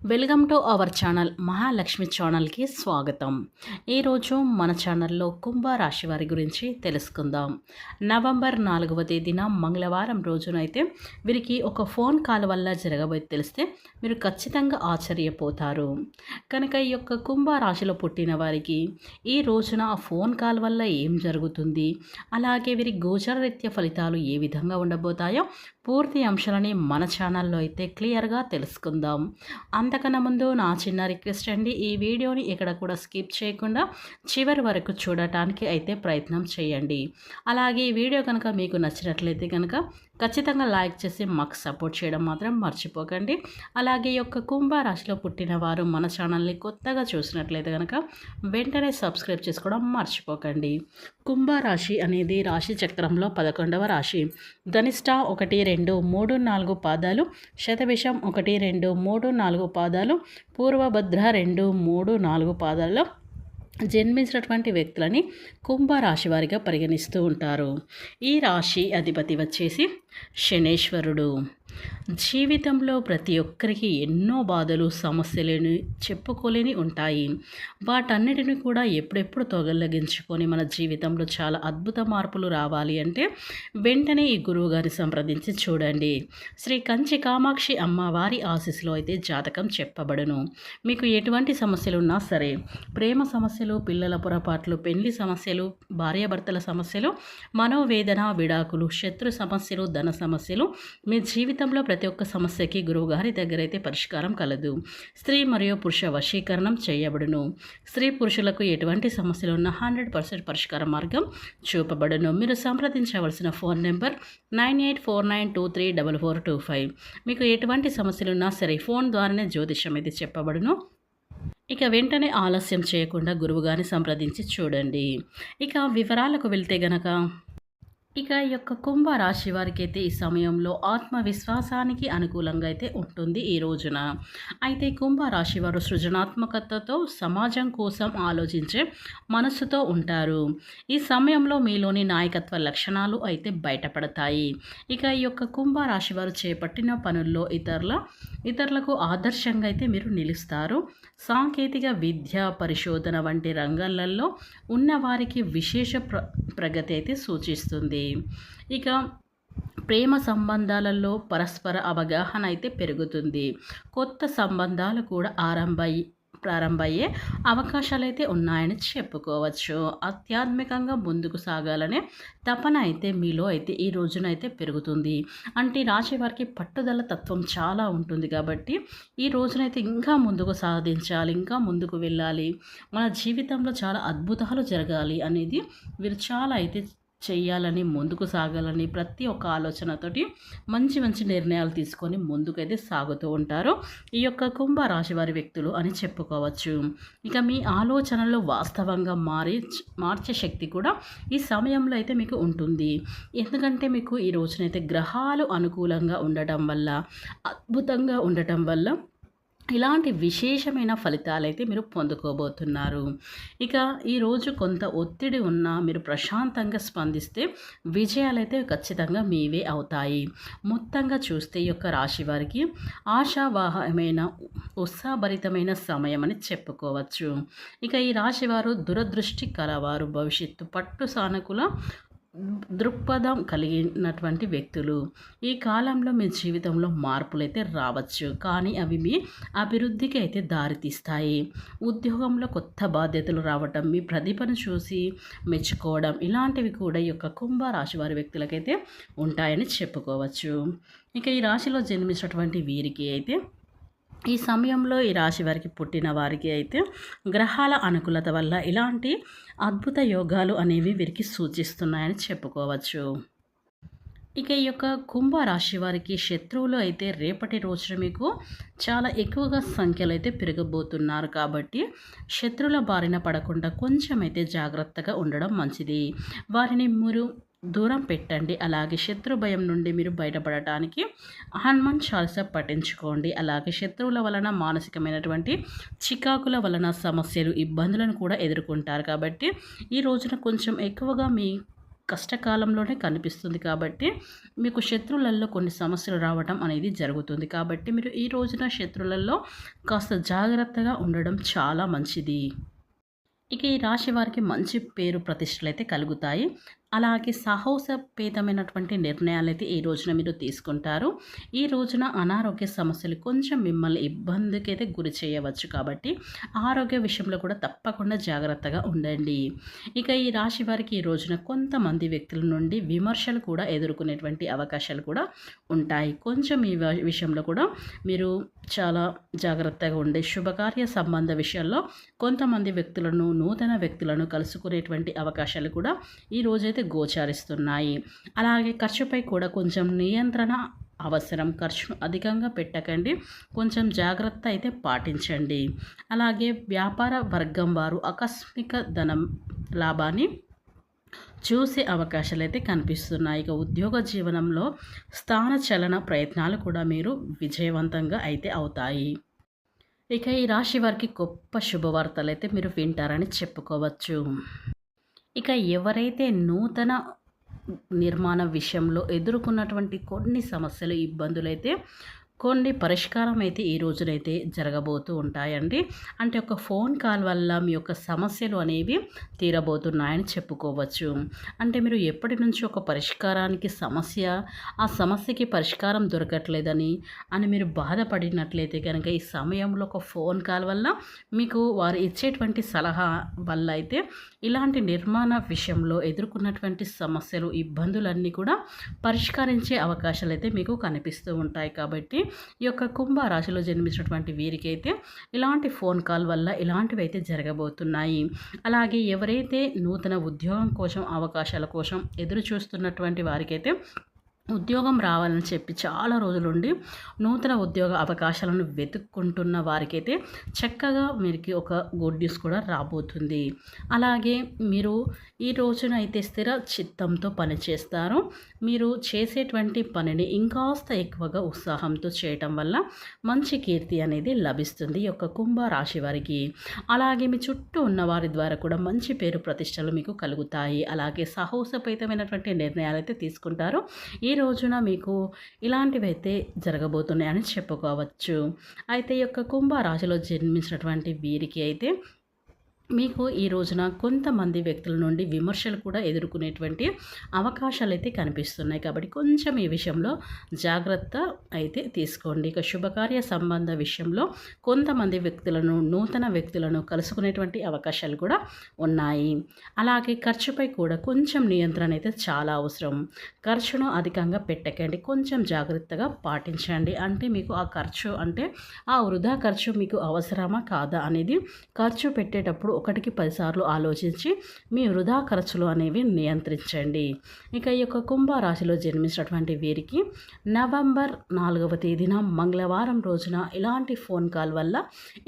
Welcome to our channel Mahalakshmi ఛానల్కి స్వాగతం. ఈరోజు మన ఛానల్లో కుంభరాశి వారి గురించి తెలుసుకుందాం. నవంబర్ నాలుగవ తేదీన మంగళవారం రోజునైతే వీరికి ఒక ఫోన్ కాల్ వల్ల జరగబోయి తెలిస్తే మీరు ఖచ్చితంగా ఆశ్చర్యపోతారు. కనుక ఈ యొక్క కుంభరాశిలో పుట్టిన వారికి ఈ రోజున ఆ ఫోన్ కాల్ వల్ల ఏం జరుగుతుంది? అలాగే వీరి గోచరరీత్య ఫలితాలు ఏ విధంగా ఉండబోతాయో పూర్తి అంశాలని మన ఛానల్లో అయితే క్లియర్గా తెలుసుకుందాం. అంతకన్నా ముందు నా చిన్న రిక్వెస్ట్ అండి ఈ వీడియోని ఇక్కడ కూడా స్కిప్ చేయకుండా చివరి వరకు చూడటానికి అయితే ప్రయత్నం చేయండి. అలాగే ఈ వీడియో కనుక మీకు నచ్చినట్లయితే కనుక ఖచ్చితంగా లైక్ చేసి మాకు సపోర్ట్ చేయడం మాత్రం మర్చిపోకండి. అలాగే ఈ యొక్క కుంభరాశిలో పుట్టిన వారు మన ఛానల్ని కొత్తగా చూసినట్లయితే కనుక వెంటనే సబ్స్క్రైబ్ చేసుకోవడం మర్చిపోకండి. కుంభరాశి అనేది రాశి చక్రంలో పదకొండవ రాశి. ధనిష్ట ఒకటి రెండు మూడు నాలుగు పాదాలు శతవిషం ఒకటి రెండు మూడు నాలుగు పాదాలు పూర్వభద్ర రెండు మూడు నాలుగు పాదాల్లో జన్మించినటువంటి వ్యక్తులని కుంభరాశి వారిగా పరిగణిస్తూ ఉంటారు. ఈ రాశి అధిపతి వచ్చేసి శనేశ్వరుడు. జీవితంలో ప్రతి ఒక్కరికి ఎన్నో బాధలు సమస్యలను చెప్పుకోలేని ఉంటాయి. వాటన్నిటిని కూడా ఎప్పుడెప్పుడు తొగలగించుకొని మన జీవితంలో చాలా అద్భుత మార్పులు రావాలి అంటే వెంటనే ఈ గురువుగారిని సంప్రదించి చూడండి. శ్రీ కంచి కామాక్షి అమ్మవారి ఆశీస్సులో అయితే జాతకం చెప్పబడును. మీకు ఎటువంటి సమస్యలు ఉన్నా సరే ప్రేమ సమస్యలు పిల్లల పొరపాట్లు పెళ్ళి సమస్యలు భార్యాభర్తల సమస్యలు మనోవేదన విడాకులు శత్రు సమస్యలు ధన సమస్యలు మీ జీవితం జీవితంలో ప్రతి ఒక్క సమస్యకి గురువుగారి దగ్గర అయితే పరిష్కారం కలదు. స్త్రీ మరియు పురుష వశీకరణం చేయబడును. స్త్రీ పురుషులకు ఎటువంటి సమస్యలు ఉన్న హండ్రెడ్ పర్సెంట్ పరిష్కార మార్గం చూపబడును. మీరు సంప్రదించవలసిన phone number nine eight four nine two three double four two five. మీకు ఎటువంటి సమస్యలున్నా సరే ఫోన్ ద్వారానే జ్యోతిష్యం అయితే చెప్పబడును. ఇక వెంటనే ఆలస్యం చేయకుండా గురువుగారిని సంప్రదించి చూడండి. ఇక వివరాలకు వెళ్తే గనక ఇక ఈ యొక్క కుంభ రాశి వారికి అయితే ఈ సమయంలో ఆత్మవిశ్వాసానికి అనుకూలంగా అయితే ఉంటుంది ఈ రోజున. అయితే కుంభ రాశి వారు సృజనాత్మకతతో సమాజం కోసం ఆలోచించే మనస్సుతో ఉంటారు. ఈ సమయంలో మీలోని నాయకత్వ లక్షణాలు అయితే బయటపడతాయి. ఇక ఈ యొక్క కుంభ రాశి వారు చేపట్టిన పనుల్లో ఇతరుల ఇతరులకు ఆదర్శంగా అయితే మీరు నిలుస్తారు. సాంకేతిక విద్య పరిశోధన వంటి రంగాలలో ఉన్నవారికి విశేష ప్ర ప్రగతి అయితే సూచిస్తుంది. ఇక ప్రేమ సంబంధాలలో పరస్పర అవగాహన అయితే పెరుగుతుంది. కొత్త సంబంధాలు కూడా ఆరంభై ప్రారంభమయ్యే అవకాశాలు అయితే ఉన్నాయని చెప్పుకోవచ్చు. ఆధ్యాత్మికంగా ముందుకు సాగాలనే తపన అయితే మీలో అయితే ఈ రోజునైతే పెరుగుతుంది. అంటే రాశి వారికి పట్టుదల తత్వం చాలా ఉంటుంది కాబట్టి ఈ రోజునైతే ఇంకా ముందుకు సాధించాలి ఇంకా ముందుకు వెళ్ళాలి. మన జీవితంలో చాలా అద్భుతాలు జరగాలి అనేది వీరు చాలా అయితే చేయాలని ముందుకు సాగాలని ప్రతి ఒక్క ఆలోచనతోటి మంచి మంచి నిర్ణయాలు తీసుకొని ముందుకైతే సాగుతూ ఉంటారు. ఈ యొక్క కుంభరాశి వారి వ్యక్తులు అని చెప్పుకోవచ్చు. ఇక మీ ఆలోచనలు వాస్తవంగా మారి మార్చే శక్తి కూడా ఈ సమయంలో అయితే మీకు ఉంటుంది. ఎందుకంటే మీకు ఈ రోజునైతే గ్రహాలు అనుకూలంగా ఉండటం వల్ల అద్భుతంగా ఉండటం వల్ల ఇలాంటి విశేషమైన ఫలితాలైతే మీరు పొందుకోబోతున్నారు. ఇక ఈరోజు కొంత ఒత్తిడి ఉన్నా మీరు ప్రశాంతంగా స్పందిస్తే విజయాలైతే ఖచ్చితంగా మీవే అవుతాయి. మొత్తంగా చూస్తే ఈ యొక్క రాశి వారికి ఆశావాహమైన ఉత్సాహభరితమైన సమయం అని చెప్పుకోవచ్చు. ఇక ఈ రాశివారు దురదృష్టి కలవారు భవిష్యత్తు పట్టు సానుకూల దృక్పథం కలిగినటువంటి వ్యక్తులు. ఈ కాలంలో మీ జీవితంలో మార్పులు అయితే రావచ్చు. కానీ అవి మీ అభివృద్ధికి అయితే దారితీస్తాయి. ఉద్యోగంలో కొత్త బాధ్యతలు రావటం మీ ప్రతిభను చూసి మెచ్చుకోవడం ఇలాంటివి కూడా ఈ యొక్క కుంభరాశి వారి వ్యక్తులకైతే ఉంటాయని చెప్పుకోవచ్చు. ఇక ఈ రాశిలో జన్మించినటువంటి వీరికి అయితే ఈ సమయంలో ఈ రాశి వారికి పుట్టిన వారికి అయితే గ్రహాల అనుకూలత వల్ల ఇలాంటి అద్భుత యోగాలు అనేవి వీరికి సూచిస్తున్నాయని చెప్పుకోవచ్చు. ఇక ఈ యొక్క కుంభ రాశి వారికి శత్రువులు అయితే రేపటి రోజున మీకు చాలా ఎక్కువగా సంఖ్యలో అయితే పెరగబోతున్నారు కాబట్టి శత్రువుల బారిన పడకుండా కొంచెం అయితే జాగ్రత్తగా ఉండడం మంచిది. వారిని మురు దూరం పెట్టండి. అలాగే శత్రు భయం నుండి మీరు బయటపడటానికి హనుమాన్ చాలీస పఠించుకోండి. అలాగే శత్రువుల వలన మానసికమైనటువంటి చికాకుల వలన సమస్యలు ఇబ్బందులను కూడా ఎదుర్కొంటారు. కాబట్టి ఈ రోజున కొంచెం ఎక్కువగా మీ కష్టకాలంలోనే కనిపిస్తుంది. కాబట్టి మీకు శత్రువులలో కొన్ని సమస్యలు రావడం అనేది జరుగుతుంది. కాబట్టి మీరు ఈ రోజున శత్రువులలో కాస్త జాగ్రత్తగా ఉండడం చాలా మంచిది. ఇక ఈ రాశి వారికి మంచి పేరు ప్రతిష్టలు అయితే కలుగుతాయి. అలాగే సాహసపేతమైనటువంటి నిర్ణయాలు అయితే ఈ రోజున మీరు తీసుకుంటారు. ఈ రోజున అనారోగ్య సమస్యలు కొంచెం మిమ్మల్ని ఇబ్బందికి అయితే గురి చేయవచ్చు కాబట్టి ఆరోగ్య విషయంలో కూడా తప్పకుండా జాగ్రత్తగా ఉండండి. ఇక ఈ రాశి వారికి ఈ రోజున కొంతమంది వ్యక్తుల నుండి విమర్శలు కూడా ఎదుర్కొనేటువంటి అవకాశాలు కూడా ఉంటాయి. కొంచెం ఈ విషయంలో కూడా మీరు చాలా జాగ్రత్తగా ఉండే శుభకార్య సంబంధ విషయాల్లో కొంతమంది వ్యక్తులను నూతన వ్యక్తులను కలుసుకునేటువంటి అవకాశాలు కూడా ఈ రోజైతే అయితే గోచరిస్తున్నాయి. అలాగే ఖర్చుపై కూడా కొంచెం నియంత్రణ అవసరం. ఖర్చును అధికంగా పెట్టకండి. కొంచెం జాగ్రత్త అయితే పాటించండి. అలాగే వ్యాపార వర్గం వారు ఆకస్మిక ధనం లాభాన్ని చూసే అవకాశాలు అయితే కనిపిస్తున్నాయి. ఇక ఉద్యోగ జీవనంలో స్థాన చలన ప్రయత్నాలు కూడా మీరు విజయవంతంగా అయితే అవుతాయి. ఇక ఈ రాశి వారికి గొప్ప శుభవార్తలు అయితే మీరు వింటారని చెప్పుకోవచ్చు. ఇక ఎవరైతే నూతన నిర్మాణ విషయంలో ఎదుర్కొన్నటువంటి కొన్ని సమస్యలు ఇబ్బందులైతే కొన్ని పరిష్కారం అయితే ఈ రోజునైతే జరగబోతూ ఉంటాయండి. అంటే ఒక ఫోన్ కాల్ వల్ల మీ యొక్క సమస్యలు అనేవి తీరబోతున్నాయని చెప్పుకోవచ్చు. అంటే మీరు ఎప్పటి నుంచి ఒక పరిష్కారానికి సమస్య ఆ సమస్యకి పరిష్కారం దొరకట్లేదని అని మీరు బాధపడినట్లయితే కనుక ఈ సమయంలో ఒక ఫోన్ కాల్ వల్ల మీకు వారు ఇచ్చేటువంటి సలహా వల్ల అయితే ఇలాంటి నిర్మాణ విషయంలో ఎదుర్కొన్నటువంటి సమస్యలు ఇబ్బందులన్నీ కూడా పరిష్కరించే అవకాశాలు అయితే మీకు కనిపిస్తూ ఉంటాయి. కాబట్టి ఈ యొక్క కుంభరాశిలో జన్మించినటువంటి వీరికి అయితే ఇలాంటి ఫోన్ కాల్ వల్ల ఇలాంటివి అయితే జరగబోతున్నాయి. అలాగే ఎవరైతే నూతన ఉద్యోగం కోసం అవకాశాల కోసం ఎదురు చూస్తున్నటువంటి వారికైతే ఉద్యోగం రావాలని చెప్పి చాలా రోజులుండి నూతన ఉద్యోగ అవకాశాలను వెతుక్కుంటున్న వారికైతే చక్కగా మీకు ఒక గుడ్ న్యూస్ కూడా రాబోతుంది. అలాగే మీరు ఈ రోజున అయితే స్థిర చిత్తంతో పనిచేస్తారు మీరు చేసేటువంటి పనిని ఇంకాస్త ఎక్కువగా ఉత్సాహంతో చేయటం వల్ల మంచి కీర్తి అనేది లభిస్తుంది ఈ యొక్క కుంభ రాశి వారికి. అలాగే మీ చుట్టూ ఉన్న వారి ద్వారా కూడా మంచి పేరు ప్రతిష్టలు మీకు కలుగుతాయి. అలాగే సాహోసపేతమైనటువంటి నిర్ణయాలు అయితే తీసుకుంటారు. ఈ రోజున మీకు ఇలాంటివైతే జరగబోతున్నాయని చెప్పుకోవచ్చు. అయితే ఈ యొక్క కుంభరాశిలో జన్మించినటువంటి వీరికి అయితే మీకు ఈ రోజున కొంతమంది వ్యక్తుల నుండి విమర్శలు కూడా ఎదుర్కొనేటువంటి అవకాశాలు అయితే కనిపిస్తున్నాయి. కాబట్టి కొంచెం ఈ విషయంలో జాగ్రత్త అయితే తీసుకోండి. ఇక శుభకార్య సంబంధ విషయంలో కొంతమంది వ్యక్తులను నూతన వ్యక్తులను కలుసుకునేటువంటి అవకాశాలు కూడా ఉన్నాయి. అలాగే ఖర్చుపై కూడా కొంచెం నియంత్రణ అయితే చాలా అవసరం. ఖర్చును అధికంగా పెట్టకండి. కొంచెం జాగ్రత్తగా పాటించండి. అంటే మీకు ఆ ఖర్చు అంటే ఆ వృధా ఖర్చు మీకు అవసరమా కాదా అనేది ఖర్చు పెట్టేటప్పుడు ఒకటికి పదిసార్లు ఆలోచించి మీ వృధా ఖర్చులు అనేవి నియంత్రించండి. ఇక ఈ యొక్క కుంభరాశిలో జన్మించినటువంటి వీరికి నవంబర్ నాలుగవ తేదీన మంగళవారం రోజున ఇలాంటి ఫోన్ కాల్ వల్ల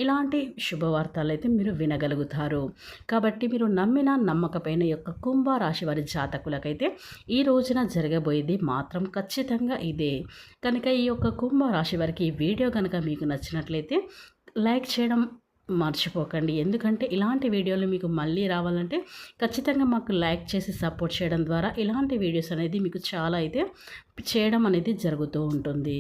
ఇలాంటి శుభవార్తలు అయితే మీరు వినగలుగుతారు. కాబట్టి మీరు నమ్మిన నమ్మకమైన యొక్క కుంభరాశి వారి జాతకులకైతే ఈ రోజున జరగబోయేది మాత్రం ఖచ్చితంగా ఇదే. కనుక ఈ యొక్క కుంభరాశి వారికి ఈ వీడియో కనుక మీకు నచ్చినట్లయితే లైక్ చేయడం మర్చిపోకండి. ఎందుకంటే ఇలాంటి వీడియోలు మీకు మళ్ళీ రావాలంటే ఖచ్చితంగా మాకు లైక్ చేసి సపోర్ట్ చేయడం ద్వారా ఇలాంటి వీడియోస్ అనేది మీకు చాలా అయితే చేయడం అనేది జరుగుతూ ఉంటుంది.